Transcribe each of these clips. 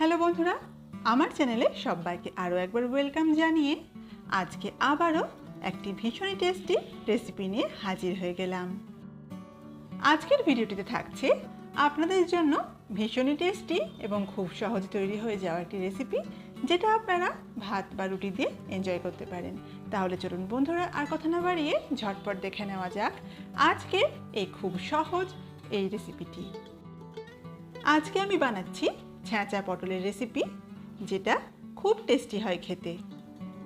Hello বন্ধুরা, আমার চ্যানেলে সবাইকে আরও একবার ওয়েলকাম জানিয়ে আজকে আবারও একটি ভীষণই টেস্টি রেসিপি নিয়ে হাজির হয়ে গেলাম। আজকের ভিডিওটিতে থাকছে আপনাদের জন্য ভীষণই টেস্টি এবং খুব সহজে তৈরি হয়ে যাওয়া একটি রেসিপি, যেটা আপনারা ভাত বা রুটি দিয়ে এনজয় করতে পারেন। তাহলে চলুন বন্ধুরা, আর কথা না বাড়িয়ে ঝটপট দেখে নেওয়া যাক আজকে এই খুব সহজ এই রেসিপিটি। আজকে আমি বানাচ্ছি ছ্যাঁচা পটলের রেসিপি যেটা খুব টেস্টি হয় খেতে।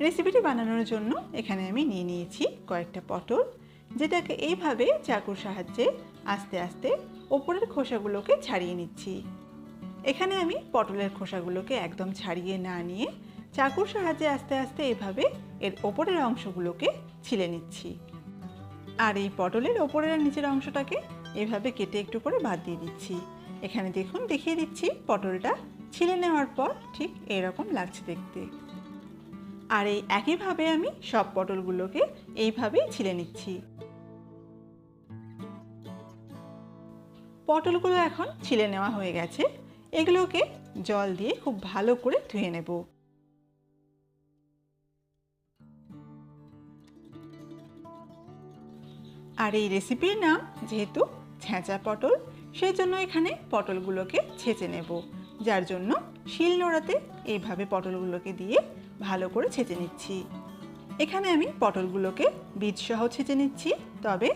রেসিপিটি বানানোর জন্য এখানে আমি নিয়ে নিয়েছি কয়েকটা পটল, যেটাকে এইভাবে চাকুর সাহায্যে আস্তে আস্তে ওপরের খোসাগুলোকে ছাড়িয়ে নিচ্ছি। এখানে আমি পটলের খোসাগুলোকে একদম ছাড়িয়ে না নিয়ে চাকুর সাহায্যে আস্তে আস্তে এভাবে এর ওপরের অংশগুলোকে ছিলে নিচ্ছি। আর এই পটলের ওপরের নিচের অংশটাকে এভাবে কেটে একটু করে বাদ দিয়ে দিচ্ছি। এখানে দেখুন, দেখিয়ে দিচ্ছি, পটলটা ছিলে নেওয়ার পর ঠিক এরকম লাগছে দেখতে। আর এই একইভাবে আমি সব পটলগুলোকে এইভাবেই ছিলে নিচ্ছি। পটলগুলো এখন ছিলে নেওয়া হয়ে গেছে। এগুলোকে জল দিয়ে খুব ভালো করে ধুয়ে নেব। আর এই রেসিপির নাম যেহেতু ছেঁচা পটল সেই জন্য এখানে পটলগুলোকে ছেঁচে নেব। যার জন্য শিল নোড়াতে এইভাবে পটলগুলোকে দিয়ে ভালো করে ছেঁচে নিচ্ছি। এখানে আমি পটলগুলোকে বীজসহ ছেঁচে নিচ্ছি। তবে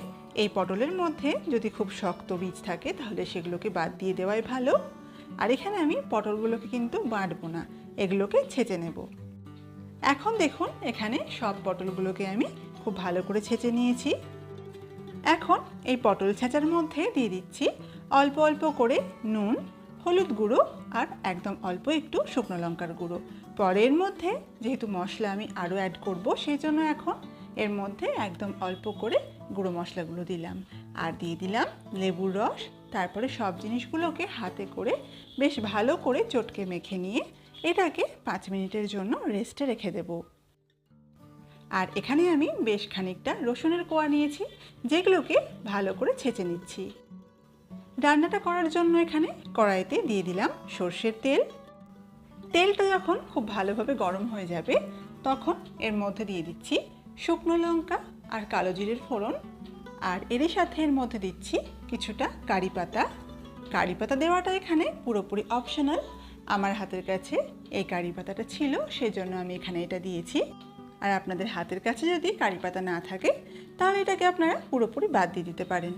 এই পটলের মধ্যে যদি খুব শক্ত বীজ থাকে, তাহলে সেগুলোকে বাদ দিয়ে দেওয়াই ভালো। আর এখানে আমি পটলগুলোকে কিন্তু বাঁটবো না, এগুলোকে ছেঁচে নেব। এখন দেখুন, এখানে সব পটলগুলোকে আমি খুব ভালো করে ছেঁচে নিয়েছি। এখন এই পটল ছেঁচার মধ্যে দিয়ে দিচ্ছি অল্প অল্প করে নুন, হলুদ গুঁড়ো আর একদম অল্প একটু শুকনো লঙ্কার গুঁড়ো। পরের মধ্যে যেহেতু মশলা আমি আরও অ্যাড করব সেই জন্য এখন এর মধ্যে একদম অল্প করে গুঁড়ো মশলাগুলো দিলাম। আর দিয়ে দিলাম লেবুর রস, তারপরে সব জিনিসগুলোকে হাতে করে বেশ ভালো করে চটকে মেখে নিয়ে এটাকে পাঁচ মিনিটের জন্য রেস্টে রেখে দেবো। আর এখানে আমি বেশ খানিকটা রসুনের কোয়া নিয়েছি, যেগুলোকে ভালো করে ছেঁচে নিচ্ছি। রান্নাটা করার জন্য এখানে কড়াইতে দিয়ে দিলাম সর্ষের তেল। তেলটা যখন খুব ভালোভাবে গরম হয়ে যাবে, তখন এর মধ্যে দিয়ে দিচ্ছি শুকনো লঙ্কা আর কালো জিরের ফোড়ন। আর এরই সাথে এর মধ্যে দিচ্ছি কিছুটা কারি পাতা। কারি পাতা দেওয়াটা এখানে পুরোপুরি অপশনাল আমার হাতের কাছে এই কারি পাতাটা ছিল, সেজন্য আমি এখানে এটা দিয়েছি। আর আপনাদের হাতের কাছে যদি কারি পাতা না থাকে, তাহলে এটাকে আপনারা পুরোপুরি বাদ দিয়ে দিতে পারেন।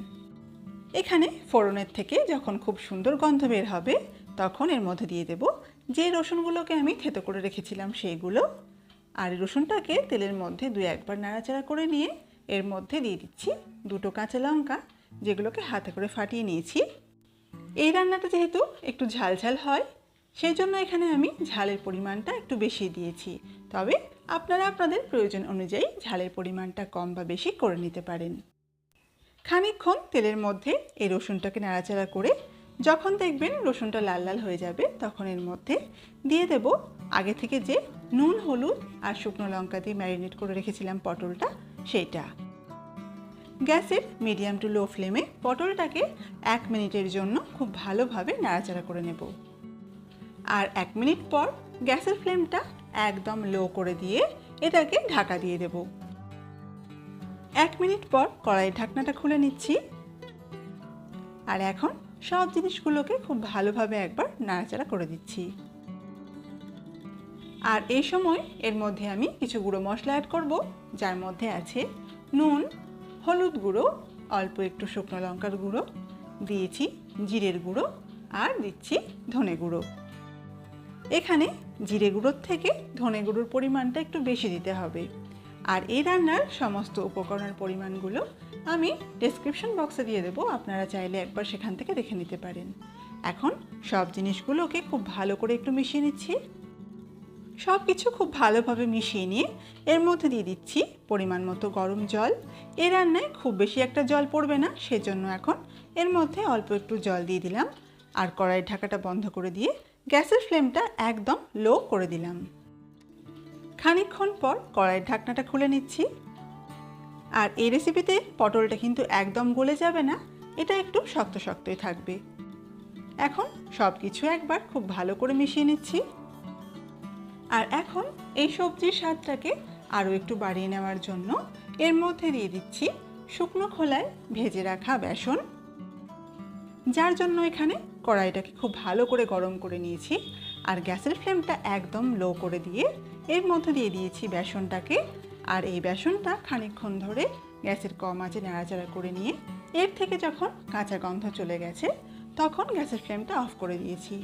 এখানে ফোড়নের থেকে যখন খুব সুন্দর গন্ধ বের হবে, তখন এর মধ্যে দিয়ে দেব যে রসুনগুলোকে আমি থেতো করে রেখেছিলাম সেইগুলো। আর রসুনটাকে তেলের মধ্যে দুই একবার নাড়াচাড়া করে নিয়ে এর মধ্যে দিয়ে দিচ্ছি দুটো কাঁচা লঙ্কা, যেগুলোকে হাতে করে ফাটিয়ে নিয়েছি। এই রান্নাটা যেহেতু একটু ঝাল ঝাল হয়, সেই জন্য এখানে আমি ঝালের পরিমাণটা একটু বেশি দিয়েছি। তবে আপনারা আপনাদের প্রয়োজন অনুযায়ী ঝালের পরিমাণটা কম বা বেশি করে নিতে পারেন। খানিকক্ষণ তেলের মধ্যে এই রসুনটাকে নাড়াচাড়া করে যখন দেখবেন রসুনটা লাল লাল হয়ে যাবে, তখন এর মধ্যে দিয়ে দেব আগে থেকে যে নুন, হলুদ আর শুকনো লঙ্কা দিয়ে ম্যারিনেট করে রেখেছিলাম পটলটা সেইটা গ্যাসের মিডিয়াম টু লো ফ্লেমে পটলটাকে এক মিনিটের জন্য খুব ভালোভাবে নাড়াচাড়া করে নেব। আর এক মিনিট পর গ্যাসের ফ্লেমটা একদম লো করে দিয়ে এটাকে ঢাকা দিয়ে দেব। এক মিনিট পর কড়াইয়ের ঢাকনাটা খুলে নিচ্ছি। আর এখন সব জিনিসগুলোকে খুব ভালোভাবে একবার নাড়াচাড়া করে দিচ্ছি। আর এই সময় এর মধ্যে আমি কিছু গুঁড়ো মশলা অ্যাড করব, যার মধ্যে আছে নুন, হলুদ গুঁড়ো, অল্প একটু শুকনো লঙ্কার গুঁড়ো, দিয়েছি জিরের গুঁড়ো আর দিচ্ছি ধনে গুঁড়ো। এখানে জিরে গুঁড়োর থেকে ধনে গুঁড়োর পরিমাণটা একটু বেশি দিতে হবে। আর এই রান্নার সমস্ত উপকরণের পরিমাণগুলো আমি ডেসক্রিপশন বক্সে দিয়ে দেবো। আপনারা চাইলে একবার সেখান থেকে দেখে নিতে পারেন। এখন সব জিনিসগুলোকে খুব ভালো করে একটু মিশিয়ে নিচ্ছি। সব কিছু খুব ভালোভাবে মিশিয়ে নিয়ে এর মধ্যে দিয়ে দিচ্ছি পরিমাণ মতো গরম জল। এ রান্নায় খুব বেশি একটা জল পড়বে না, সেজন্য এখন এর মধ্যে অল্প একটু জল দিয়ে দিলাম। আর কড়াইয়ের ঢাকাটা বন্ধ করে দিয়ে গ্যাসের ফ্লেমটা একদম লো করে দিলাম। খানিকক্ষণ পর কড়াইয়ের ঢাকনাটা খুলে নিচ্ছি। আর এই রেসিপিতে পটলটা কিন্তু একদম গলে যাবে না, এটা একটু শক্ত শক্তই থাকবে। এখন সব কিছু একবার খুব ভালো করে মিশিয়ে নিচ্ছি। আর এখন এই সবজির স্বাদটাকে আরও একটু বাড়িয়ে নেওয়ার জন্য এর মধ্যে দিয়ে দিচ্ছি শুকনো খোলায় ভেজে রাখা বেসন। যার জন্য এখানে কড়াইটাকে খুব ভালো করে গরম করে নিয়েছি। আর গ্যাসের ফ্লেমটা একদম লো করে দিয়ে এর মধ্যে দিয়ে দিয়েছি বেসনটাকে। আর এই বেসনটা খানিকক্ষণ ধরে গ্যাসের কম আঁচে নাড়াচাড়া করে নিয়ে, এর থেকে যখন কাঁচা গন্ধ চলে গেছে, তখন গ্যাসের ফ্লেমটা অফ করে দিয়েছি।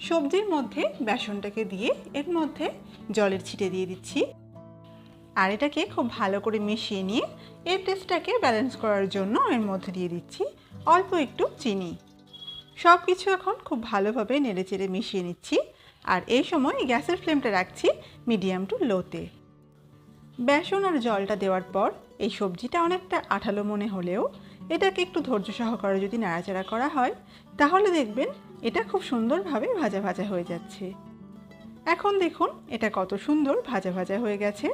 সবজির মধ্যে বেসনটাকে দিয়ে এর মধ্যে জলের ছিটে দিয়ে দিচ্ছি। আর এটাকে খুব ভালো করে মিশিয়ে নিয়ে এর টেস্টটাকে ব্যালেন্স করার জন্য এর মধ্যে দিয়ে দিচ্ছি অল্প একটু চিনি। সব কিছু এখন খুব ভালোভাবে নেড়েচেড়ে মিশিয়ে নিচ্ছি। আর এই সময় গ্যাসের ফ্লেমটা রাখছি মিডিয়াম টু লোতে। বেসন আর জলটা দেওয়ার পর এই সবজিটা অনেকটা আঠালো মনে হলেও এটাকে একটু ধৈর্য সহকারে যদি নাড়াচাড়া করা হয়, তাহলে দেখবেন এটা খুব সুন্দরভাবে ভাজা ভাজা হয়ে যাচ্ছে। এখন দেখুন এটা কত সুন্দর ভাজা ভাজা হয়ে গেছে।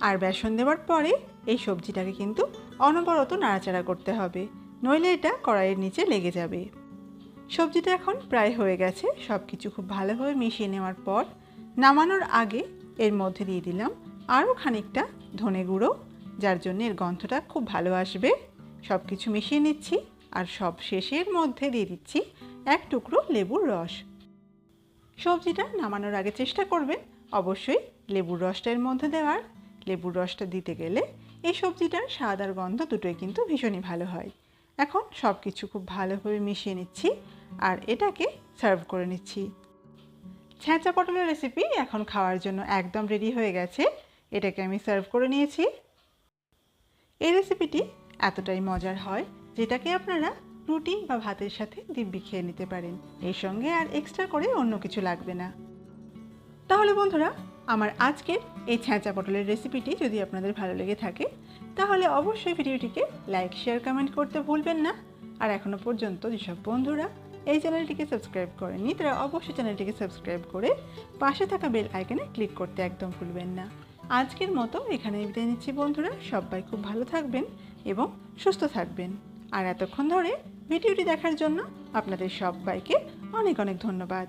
আর বেসন দেওয়ার পরে এই সবজিটাকে কিন্তু অনবরত নাড়াচাড়া করতে হবে, নইলে এটা কড়াইয়ের নিচে লেগে যাবে। সবজিটা এখন প্রায় হয়ে গেছে সব কিছু খুব ভালোভাবে মিশিয়ে নেওয়ার পর নামানোর আগে এর মধ্যে দিয়ে দিলাম আরও খানিকটা ধনে গুঁড়ো, যার জন্য এর গন্ধটা খুব ভালো আসবে। সব কিছু মিশিয়ে নিচ্ছি আর সব শেষের মধ্যে দিয়ে দিচ্ছি এক টুকরো লেবুর রস। সবজিটা নামানোর আগে চেষ্টা করবেন অবশ্যই লেবুর রসটা এর মধ্যে দেওয়ার। লেবুর রসটা দিতে গেলে এই সবজিটার স্বাদ আর গন্ধ দুটোই কিন্তু ভীষণই ভালো হয়। এখন সব কিছু খুব ভালোভাবে মিশিয়ে নিচ্ছি। আর এটাকে সার্ভ করে নিচ্ছি। ছ্যাঁচা পটলের রেসিপি এখন খাওয়ার জন্য একদম রেডি হয়ে গেছে। এটাকে আমি সার্ভ করে নিয়েছি। এই রেসিপিটি এতটাই মজার হয়, যেটাকে আপনারা রুটি বা ভাতের সাথে দিব্যি খেয়ে নিতে পারেন। এর সঙ্গে আর এক্সট্রা করে অন্য কিছু লাগবে না। তাহলে বন্ধুরা, আমার আজকের এই ছ্যাঁচা পটলের রেসিপিটি যদি আপনাদের ভালো লেগে থাকে, তাহলে অবশ্যই ভিডিওটিকে লাইক শেয়ার কমেন্ট করতে ভুলবেন না। আর এখনও পর্যন্ত যেসব বন্ধুরা এই চ্যানেলটিকে সাবস্ক্রাইব করেনি তারা অবশ্যই চ্যানেলটিকে সাবস্ক্রাইব করে পাশে থাকা বেল আইকনে ক্লিক করতে একদম ভুলবেন না। আজকের মতো এখানে বিদায় নিচ্ছি বন্ধুরা, সবাই খুব ভালো থাকবেন এবং সুস্থ থাকবেন। আর এতক্ষণ ধরে ভিডিওটি দেখার জন্য আপনাদের সবাইকে অনেক অনেক ধন্যবাদ।